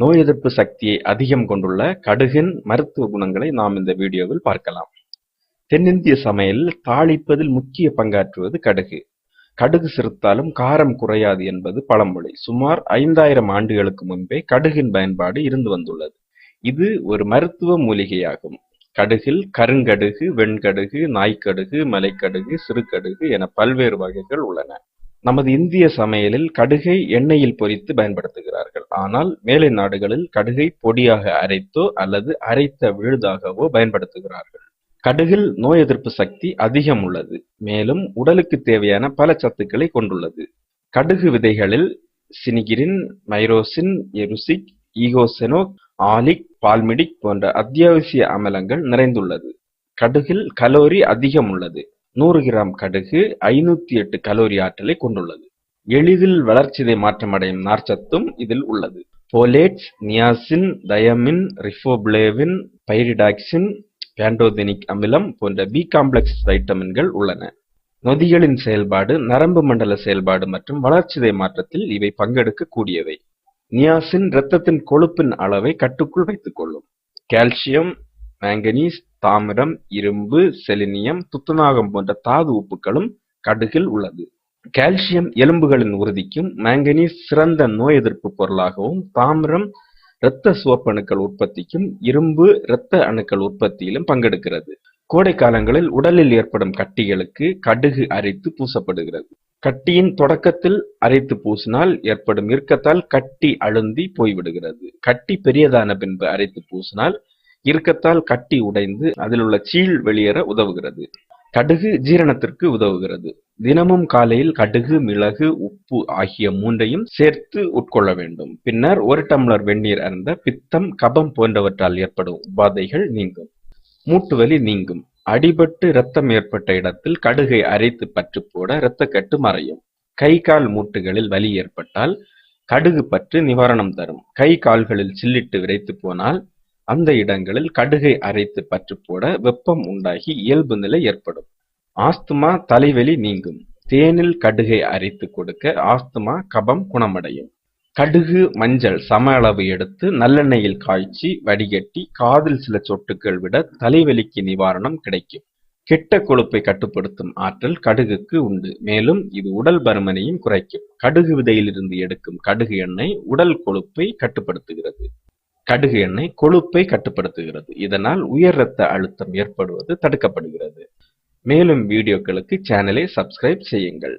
நோய் எதிர்ப்பு சக்தியை அதிகம் கொண்டுள்ள கடுகின் மருத்துவ குணங்களை நாம் இந்த வீடியோவில் பார்க்கலாம். தென்னிந்திய சமையலில் தாளிப்பதில் முக்கிய பங்காற்றுவது கடுகு. கடுகு சிறுத்தாலும் காரம் குறையாது என்பது பழமொழி. சுமார் ஐந்தாயிரம் ஆண்டுகளுக்கு முன்பே கடுகின் பயன்பாடு இருந்து வந்துள்ளது. இது ஒரு மருத்துவ மூலிகையாகும். கடுகில் கருங்கடுகு வெண்கடுகு நாய்க்கடுகு மலைக்கடுகு சிறுகடுகு என பல்வேறு வகைகள் உள்ளன. நமது இந்திய சமையலில் கடுகை எண்ணெயில் பொரித்து பயன்படுத்துகிறார்கள். ஆனால் மேலை நாடுகளில் கடுகை பொடியாக அரைத்தோ அல்லது அரைத்த விழுதாகவோ பயன்படுத்துகிறார்கள். கடுகில் நோய் எதிர்ப்பு சக்தி அதிகம் உள்ளது. மேலும் உடலுக்கு தேவையான பல சத்துக்களை கொண்டுள்ளது. கடுகு விதைகளில் சினிகிரின் மைரோசின் எருசிக் ஈகோசெனோக் ஆலிக் பால்மிடிக் போன்ற அத்தியாவசிய அமலங்கள் நிறைந்துள்ளது. கடுகில் கலோரி அதிகம் உள்ளது. நூறு கிராம் கடுகு ஐநூத்தி எட்டு கலோரி ஆற்றலை கொண்டுள்ளது. எளிதில் வளர்ச்சிதை மாற்றமடையும் நார்ச்சத்தும் இதில் உள்ளது. Folates niacin thiamine riboflavin pyridoxine pantothenic அமிலம் போன்ற பி காம்ப்ளெக்ஸ் வைட்டமின்கள் உள்ளன. நொதிகளின் செயல்பாடு நரம்பு மண்டல செயல்பாடு மற்றும் வளர்ச்சிதை மாற்றத்தில் இவை பங்கெடுக்க கூடியவை நியாசின் இரத்தத்தின் கொழுப்பின் அளவை கட்டுக்குள் வைத்துக் கொள்ளும். கால்சியம் மேங்கனீஸ் தாமிரம் இரும்பு செலினியம் துத்தநாகம் போன்ற தாது உப்புகளும் கடுகில் உள்ளது. கால்சியம் எலும்புகளின் உறுதிக்கும் மாங்கனீஸ் சிறந்த நோய் எதிர்ப்பு பொருளாகவும் தாமிரம் இரத்த சிவப்பணுக்கள் உற்பத்திக்கும் இரும்பு இரத்த அணுக்கள் உற்பத்தியிலும் பங்கெடுக்கிறது. கோடை காலங்களில் உடலில் ஏற்படும் கட்டிகளுக்கு கடுகு அரைத்து பூசப்படுகிறது. கட்டியின் தொடக்கத்தில் அரைத்து பூசினால் ஏற்படும் இறுக்கத்தால் கட்டி அழுந்தி போய்விடுகிறது. கட்டி பெரியதான பின்பு அரைத்து பூசினால் இறுக்கத்தால் கட்டி உடைந்து அதில் உள்ள சீழ் வெளியேற உதவுகிறது. கடுகு ஜீரணத்திற்கு உதவுகிறது. தினமும் காலையில் கடுகு மிளகு உப்பு ஆகிய மூன்றையும் சேர்த்து உட்கொள்ள வேண்டும். பின்னர் ஒரு டம்ளர் வெந்நீர் அருந்த பித்தம் கபம் போன்றவற்றால் ஏற்படும் உபாதைகள் நீங்கும். மூட்டுவலி நீங்கும். அடிபட்டு இரத்தம் ஏற்பட்ட இடத்தில் கடுகை அரைத்து பற்று போட இரத்தக்கட்டு மறையும். கை கால் மூட்டுகளில் வலி ஏற்பட்டால் கடுகு பற்று நிவாரணம் தரும். கை கால்களில் சில்லிட்டு விரைத்து போனால் அந்த இடங்களில் கடுகை அரைத்து பற்று போட வெப்பம் உண்டாகி இயல்பு நிலை ஏற்படும். ஆஸ்துமா தலைவலி நீங்கும். தேனில் கடுகை அரைத்து கொடுக்க ஆஸ்துமா கபம் குணமடையும். கடுகு மஞ்சள் சம அளவு எடுத்து நல்லெண்ணெயில் காய்ச்சி வடிகட்டி காதில் சில சொட்டுக்கள் விட தலைவலிக்கு நிவாரணம் கிடைக்கும். கெட்ட கொழுப்பை கட்டுப்படுத்தும் ஆற்றல் கடுகுக்கு உண்டு. மேலும் இது உடல் பருமனையும் குறைக்கும். கடுகு விதையிலிருந்து எடுக்கும் கடுகு எண்ணெய் உடல் கொழுப்பை கட்டுப்படுத்துகிறது. கடுகு எண்ணெய் கொழுப்பை கட்டுப்படுத்துகிறது. இதனால் உயர் இரத்த அழுத்தம் ஏற்படுவது தடுக்கப்படுகிறது. மேலும் வீடியோக்களுக்கு சேனலை சப்ஸ்கிரைப் செய்யுங்கள்.